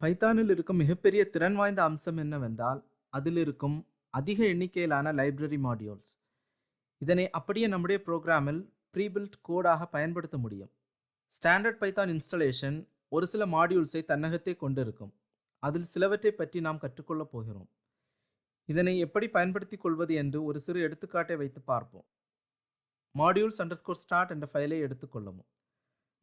பைத்தானில் இருக்கும் மிகப்பெரிய திறன் வாய்ந்த அம்சம் என்னவென்றால் அதில் இருக்கும் அதிக எண்ணிக்கையிலான லைப்ரரி மாடியூல்ஸ். இதனை அப்படியே நம்முடைய ப்ரோக்ராமில் ப்ரீபில்ட் கோடாக பயன்படுத்த முடியும். ஸ்டாண்டர்ட் பைத்தான் இன்ஸ்டலேஷன் ஒரு சில மாடியூல்ஸை தன்னகத்தே கொண்டிருக்கும். அதில் சிலவற்றை பற்றி நாம் கற்றுக்கொள்ளப் போகிறோம். இதனை எப்படி பயன்படுத்திக் கொள்வது என்று ஒரு சிறு எடுத்துக்காட்டை வைத்து பார்ப்போம். மாடியூல்ஸ் அண்டர்ஸ்கோர் ஸ்டார்ட் என்ற ஃபைலை எடுத்துக்கொள்ளவும்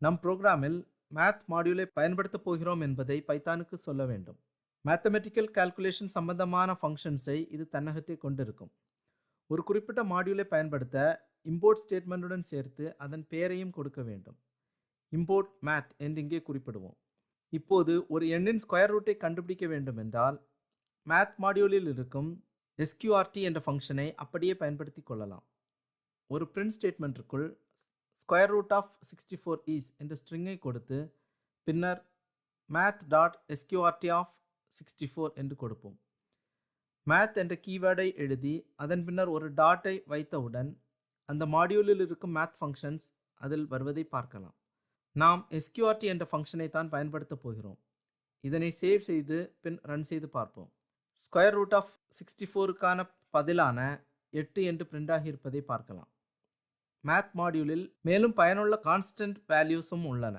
நம் ப்ரோக்ராமில் மேத் மாடியூலை பயன்படுத்தப் போகிறோம் என்பதை பைத்தானுக்கு சொல்ல வேண்டும். மேத்தமெட்டிக்கல் கால்குலேஷன் சம்பந்தமான ஃபங்க்ஷன்ஸை இது தன்னகத்தே கொண்டிருக்கும். ஒரு குறிப்பிட்ட மாடியூலை பயன்படுத்த இம்போர்ட் ஸ்டேட்மெண்ட்டுடன் சேர்த்து அதன் பெயரையும் கொடுக்க வேண்டும். இம்போர்ட் மேத் என்று இங்கே குறிப்பிடுவோம். இப்போது ஒரு எண்ணின் ஸ்கொயர் ரூட்டை கண்டுபிடிக்க வேண்டும் என்றால் மேத் மாடியூலில் இருக்கும் எஸ்கியூஆர்டி என்ற ஃபங்க்ஷனை அப்படியே பயன்படுத்தி கொள்ளலாம். ஒரு print ஸ்டேட்மெண்ட்டிற்குள் square root of sixty four is என்ற ஸ்ட்ரிங்கை கொடுத்து பின்னர் math dot S Q R T of sixty four என்று கொடுப்போம். மேத் என்ற கீவேர்டை எழுதி அதன் பின்னர் ஒரு டாட்டை வைத்தவுடன் அந்த மாடியூலில் இருக்கும் மேத் ஃபங்க்ஷன்ஸ் அதில் வருவதை பார்க்கலாம். நாம் எஸ்கியூஆர்டி என்ற ஃபங்க்ஷனை தான் பயன்படுத்தப் போகிறோம். இதனை சேவ் செய்து பின் ரன் செய்து பார்ப்போம். ஸ்கொயர் ரூட் ஆஃப் சிக்ஸ்டி ஃபோருக்கான பதிலான எட்டு என்று பிரிண்ட் ஆகியிருப்பதை பார்க்கலாம். மேத் மாடியூலில் மேலும் பயனுள்ள கான்ஸ்டன்ட் வேல்யூஸும் உள்ளன.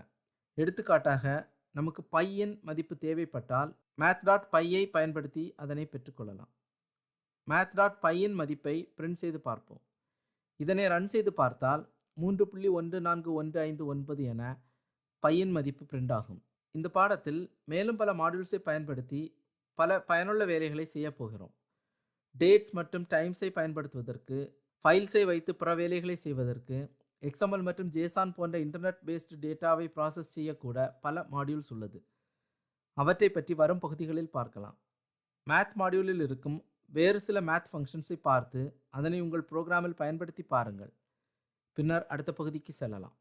எடுத்துக்காட்டாக நமக்கு பையின் மதிப்பு தேவைப்பட்டால் மேத் டாட் பையை பயன்படுத்தி அதனை பெற்றுக்கொள்ளலாம். மேத் டாட் பையின் மதிப்பை பிரிண்ட் செய்து பார்ப்போம். இதனை ரன் செய்து பார்த்தால் மூன்று புள்ளி ஒன்று நான்கு ஒன்று ஐந்து ஒன்பது என பையின் மதிப்பு பிரிண்ட் ஆகும். இந்த பாடத்தில் மேலும் பல மாடியூல்ஸை பயன்படுத்தி பல பயனுள்ள வேலைகளை செய்யப்போகிறோம் டேட்ஸ் மற்றும் டைம்ஸை பயன்படுத்துவதற்கு ஃபைல்ஸை வைத்து பிற வேலைகளை செய்வதற்கு எக்ஸ்எம்எல் மற்றும் ஜேசான் போன்ற இன்டர்நெட் பேஸ்டு டேட்டாவை ப்ராசஸ் செய்யக்கூட பல மாடியூல்ஸ் உள்ளது. அவற்றை பற்றி வரும் பகுதிகளில் பார்க்கலாம். மேத் மாடியூலில் இருக்கும் வேறு சில மேத் ஃபங்க்ஷன்ஸை பார்த்து அதனை உங்கள் ப்ரோக்ராமில் பயன்படுத்தி பாருங்கள். பின்னர் அடுத்த பகுதிக்கு செல்லலாம்.